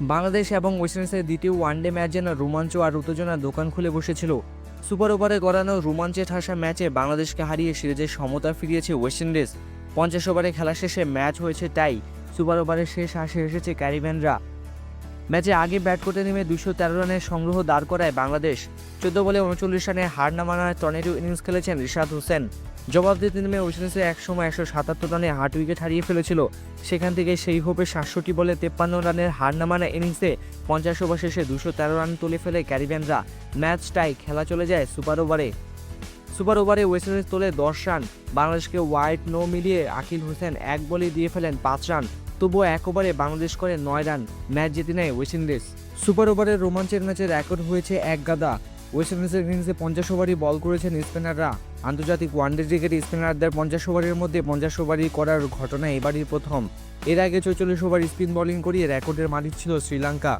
বাংলাদেশ এবং ওয়েস্ট ইন্ডিজের দ্বিতীয় ওয়ানডে ম্যাচ যেন রোমাঞ্চ আর উত্তেজনার দোকান খুলে বসেছিল। সুপার ওভারে গড়ানো রোমাঞ্চে ঠাসা ম্যাচে বাংলাদেশকে হারিয়ে সিরিজের সমতা ফিরিয়েছে ওয়েস্ট ইন্ডিজ পঞ্চাশ ওভারে খেলা শেষে ম্যাচ হয়েছে তাই সুপার ওভারের শেষ আসে এসেছে ক্যারিবিয়ানরা ম্যাচে আগে ব্যাট করতে নেমে দুশো তেরো রানের সংগ্রহ দাঁড় করায় বাংলাদেশ। চোদ্দ বলে উনচল্লিশ রানে হার না মানায় টর্নেডো ইনিংস খেলেছেন রিশাদ হোসেন। জবাব দিতে নেমে ওয়েস্ট এক সময় একশো সাতাত্তর রানে আট উইকেট হারিয়ে ফেলেছিল। সেখান থেকে সেই হোপে সাতষট্টি বলে তেপ্পান্ন রানের হার না মানা ইনিংসে পঞ্চাশ ওভার শেষে দুশো তেরো রান তুলে ফেলে ক্যারিবিয়ানরা। ম্যাচ টাই খেলা চলে যায় সুপার ওভারে। সুপার ওভারে ওয়েস্ট ইন্ডিজ তোলে দশ রান। বাংলাদেশকে ওয়াইড নো মিলিয়ে আকিল হোসেন এক বলে দিয়ে ফেলেন পাঁচ রান। তবুও এক ওভারে বাংলাদেশ করে নয় রান, ম্যাচ জিতে নেয় ওয়েস্ট ইন্ডিজ সুপার ওভারের রোমাঞ্চের ম্যাচে রেকর্ড হয়েছে এক গাদা। ওয়েস্ট ইন্ডিজের ইনিংসে পঞ্চাশ ওভারই বল করেছেন স্পিনাররা। আন্তর্জাতিক ওয়ানডে ক্রিকেটে স্পিনারদের পঞ্চাশ ওভারের মধ্যে পঞ্চাশ ওভারই করার ঘটনা এবারই প্রথম। এর আগে চৌচল্লিশ ওভার স্পিন বোলিং করিয়ে রেকর্ডের মালিক ছিল শ্রীলঙ্কা।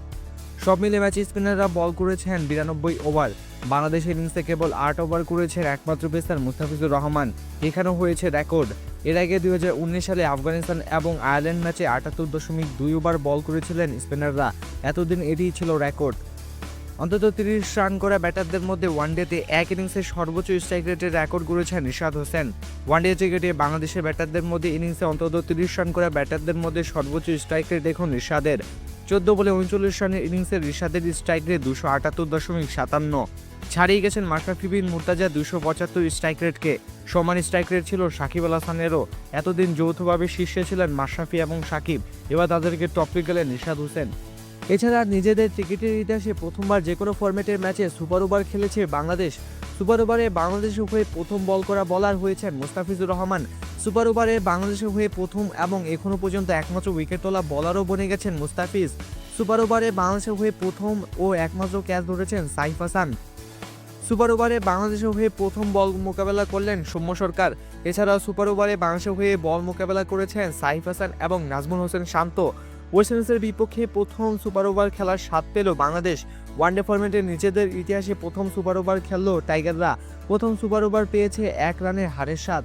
সব মিলে ম্যাচে স্পিনাররা বল করেছেন বিরানব্বই ওভার। বাংলাদেশের ইনিংসে কেবল আট ওভার করেছেন একমাত্র পেসার মুস্তাফিজুর রহমান। এখানেও হয়েছে রেকর্ড। এর আগে দুই হাজার উনিশ সালে আফগানিস্তান এবং আয়ারল্যান্ড ম্যাচে আটাত্তর দশমিক দুই ওভার বল করেছিলেন স্পিনাররা। এতদিন এটিই ছিল রেকর্ড। অন্তত তিরিশ রান করা ব্যাটারদের মধ্যে ওয়ানডেতে এক ইনিংসে সর্বোচ্চ স্ট্রাইক রেটের রেকর্ড গড়েছেন রিশাদ হোসেন। ওয়ানডে ক্রিকেটে বাংলাদেশের ব্যাটারদের মধ্যে ইনিংসে অন্তত তিরিশ রান করা ব্যাটারদের মধ্যে সর্বোচ্চ স্ট্রাইক রেট দেখুন রিশাদের চোদ্দ বলে উনচল্লিশ রানের ইনিংসে রিশাদের স্ট্রাইক রেট দুশো আটাত্তর দশমিক সাতান্ন। ছাড়িয়ে গেছেন মাশরাফি বিন মুর্তাজা দুশো পঁচাত্তর স্ট্রাইক রেটকে সমান স্ট্রাইক রেট ছিল সাকিব আল হাসানেরও। এতদিন যৌথভাবে শীর্ষে ছিলেন মাশরাফি এবং সাকিব। এবার তাদেরকে টপকে গেলেন নিশাদ হোসেন। এছাড়া নিজেদের ক্রিকেটের ইতিহাসে প্রথমবার যে কোনো ফরম্যাটের ম্যাচে সুপার ওভার খেলেছে বাংলাদেশ। সুপার ওভারে বাংলাদেশের হয়ে প্রথম বল করা বলার হয়েছেন মুস্তাফিজুর রহমান। সুপার ওভারে বাংলাদেশের হয়ে প্রথম এবং এখনও পর্যন্ত একমাত্র উইকেট তোলা বলারও বনে গেছেন মুস্তাফিজ। সুপার ওভারে বাংলাদেশের হয়ে প্রথম ও একমাত্র ক্যাচ ধরেছেন সাইফ হাসান। সুপার ওভারে বাংলাদেশের হয়ে প্রথম বল মোকাবেলা করলেন সৌম্য সরকার। এছাড়াও সুপার ওভারে বাংলাদেশের হয়ে বল মোকাবেলা করেছেন সাইফ হাসান এবং নাজমুল হোসেন শান্ত। ওয়েস্ট ইন্ডিজের বিপক্ষে প্রথম সুপার ওভার খেলার স্বাদ পেল বাংলাদেশ। ওয়ানডে ফরম্যাটে নিজেদের ইতিহাসে প্রথম সুপার ওভার খেললো টাইগাররা প্রথম সুপার ওভার পেয়েছে এক রানের হারের স্বাদ।